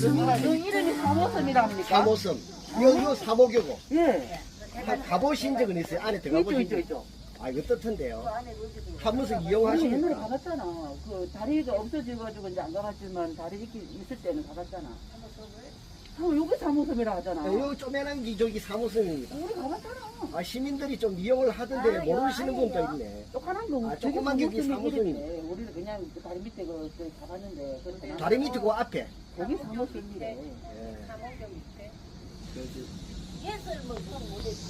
그 이름이 사모섬이랍니까? 사모섬. 이거 사모교고. 예. 가- 가보신 적은 있어요? 안에 있죠, 들어가보신 있죠, 적 있죠. 아, 이거 뜻한데요. 사무소 아니, 옛날에 이용하시니까. 가봤잖아. 그 다리가 없어져가지고 이제 안 가봤지만 다리 있기 있을 때는 가봤잖아. 어, 여기 사모섬이라 하잖아. 네, 여기 쪼매난 게 저기 사무소입니다. 우리 가봤잖아. 아, 시민들이 좀 이용을 하던데 모르시는 분도 있네. 조그만 거, 아, 조그만 게 여기. 이름이네. 우리는 그냥 그 다리 밑에 그, 그 가봤는데. 그래서 다리 밑에 그 앞에. 거기 사모섬이래.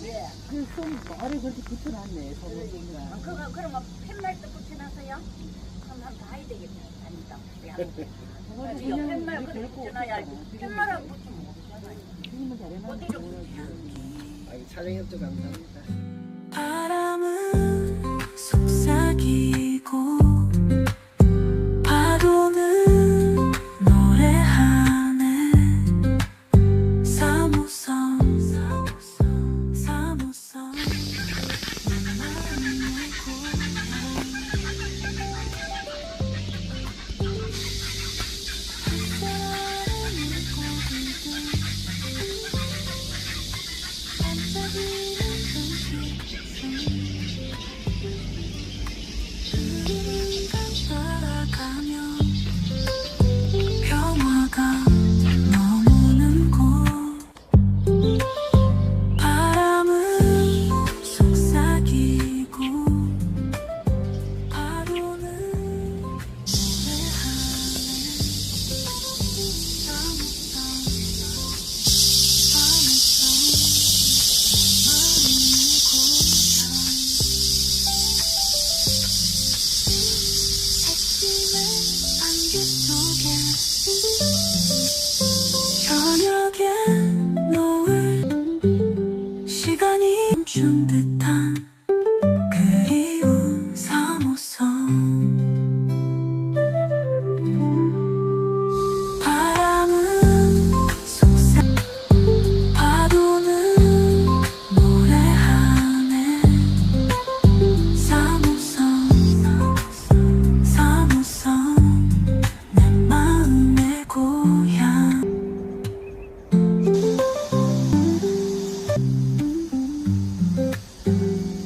예. 그섬 말을 그렇게 붙여놨네, 사모섬이랑. 그거 그러면 팻말도 붙여놨어요? 그럼 한번 봐야 되겠다. 아니다. 그냥 팻말 우리 그래 붙여놔야지. 지금 팻말하고 붙이면 지금은 잘해놨는데 어디로 모르지. 아, 촬영 협조 감사합니다. 눈빛을 따라가면 저